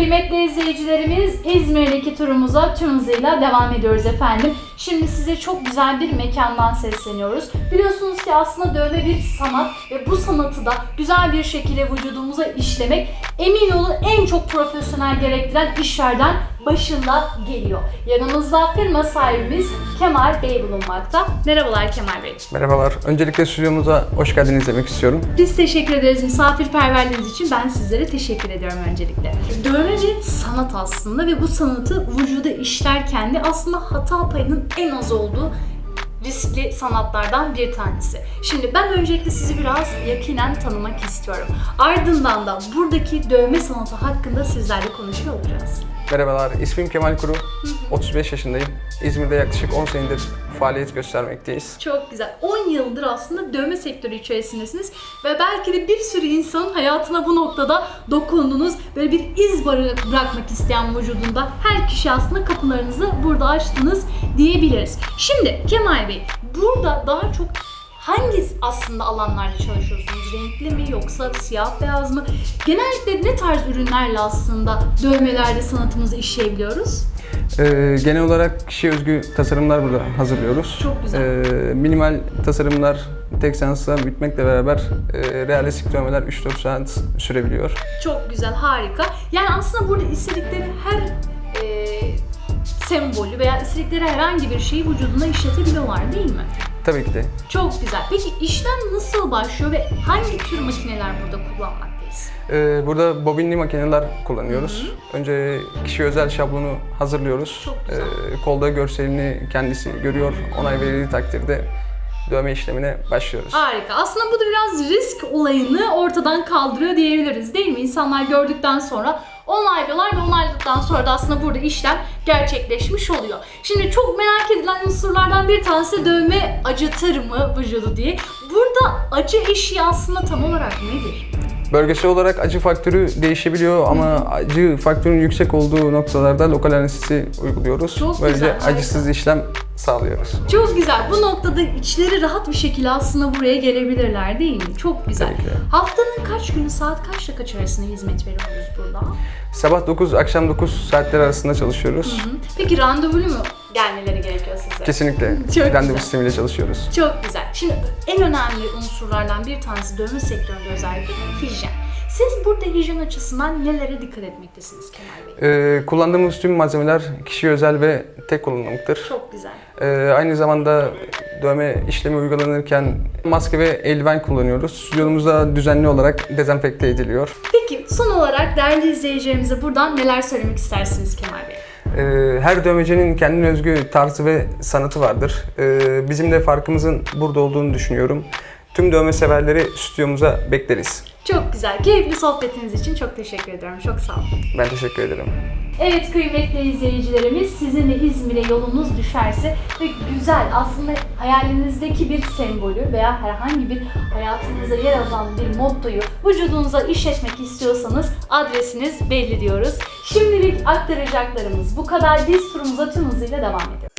kıymetli izleyicilerimiz İzmir'deki turumuza tüm hızıyla devam ediyoruz efendim. Şimdi size çok güzel bir mekandan sesleniyoruz. Biliyorsunuz ki aslında dövme bir sanat ve bu sanatı da güzel bir şekilde vücudumuza işlemek emin olun en çok profesyonel gerektiren işlerden başında geliyor. Yanımızda firma sahibimiz Kemal Bey bulunmakta. Merhabalar Kemal Bey. Merhabalar. Öncelikle stüdyomuza hoş geldiniz demek istiyorum. Biz teşekkür ederiz misafirperverliğiniz için. Ben sizlere teşekkür ediyorum öncelikle. Dövme bir sanat aslında ve bu sanatı vücuda işlerken de aslında hata payının en az olduğu riskli sanatlardan bir tanesi. Şimdi ben öncelikle sizi biraz yakinen tanımak istiyorum. Ardından da buradaki dövme sanatı hakkında sizlerle konuşuyor olacağız. Merhabalar. İsmim Kemal Kuru. 35 yaşındayım. İzmir'de yaklaşık 10 senedir faaliyet göstermekteyiz. Çok güzel. 10 yıldır aslında dövme sektörü içerisindesiniz ve belki de bir sürü insanın hayatına bu noktada dokundunuz. Böyle bir iz bıra- bırakmak isteyen vücudunda her kişi aslında kapılarınızı burada açtınız diyebiliriz. Şimdi Kemal Bey, burada daha çok hangi aslında alanlarda çalışıyorsunuz? Renkli mi yoksa siyah beyaz mı? Genellikle ne tarz ürünlerle aslında dövmelerde sanatımızı işleyebiliyoruz? Ee, genel olarak kişiye özgü tasarımlar burada hazırlıyoruz. Çok güzel. Ee, minimal tasarımlar tek seansta bitmekle beraber e, realistik dövmeler 3-4 saat sürebiliyor. Çok güzel, harika. Yani aslında burada istedikleri her e, sembolü veya istedikleri herhangi bir şeyi vücuduna işletebiliyorlar değil mi? Tabii ki de. Çok güzel. Peki işlem nasıl başlıyor ve hangi tür makineler burada kullanmaktayız? Ee, burada bobinli makineler kullanıyoruz. Önce kişiye özel şablonu hazırlıyoruz. Çok güzel. Ee, kolda görselini kendisi görüyor. Onay verildiği takdirde dövme işlemine başlıyoruz. Harika. Aslında bu da biraz risk olayını ortadan kaldırıyor diyebiliriz değil mi? İnsanlar gördükten sonra onaylıyorlar ve onayladıktan sonra da aslında burada işlem gerçekleşmiş oluyor. Şimdi çok merak edilen unsurlardan bir tanesi dövme acıtır mı vücudu diye. Burada acı eşiği aslında tam olarak nedir? Bölgesel olarak acı faktörü değişebiliyor ama acı faktörün yüksek olduğu noktalarda lokal anestezi uyguluyoruz. Çok Böylece güzel, harika. acısız işlem sağlıyoruz. Çok güzel. Bu noktada içleri rahat bir şekilde aslında buraya gelebilirler değil mi? Çok güzel. Haftanın kaç günü saat kaçla kaç arasında hizmet veriyoruz burada? Sabah 9, akşam 9 saatler arasında çalışıyoruz. Hı. Peki randevulu mu gelmeleri gerekiyor size? Kesinlikle Çok randevu güzel. sistemiyle çalışıyoruz. Çok güzel. Şimdi en önemli unsurlardan bir tanesi dövme sektöründe özellikle hijyen. Siz burada hijyen açısından nelere dikkat etmektesiniz Kemal Bey? Ee, kullandığımız tüm malzemeler kişiye özel ve tek kullanımlıktır. Çok güzel. Ee, aynı zamanda dövme işlemi uygulanırken maske ve eldiven kullanıyoruz. Stüdyomuzda düzenli olarak dezenfekte ediliyor. Peki son olarak değerli izleyicilerimize buradan neler söylemek istersiniz Kemal Bey? Ee, Her dövmecinin kendine özgü tarzı ve sanatı vardır. Ee, Bizim de farkımızın burada olduğunu düşünüyorum. Tüm dövme severleri stüdyomuza bekleriz. Çok güzel. Keyifli sohbetiniz için çok teşekkür ediyorum. Çok sağ olun. Ben teşekkür ederim. Evet kıymetli izleyicilerimiz sizin de İzmir'e yolunuz düşerse ve güzel aslında hayalinizdeki bir sembolü veya herhangi bir hayatınızda yer alan bir mottoyu vücudunuza işletmek istiyorsanız adresiniz belli diyoruz. Şimdilik aktaracaklarımız bu kadar. Biz turumuza tüm hızıyla devam ediyoruz.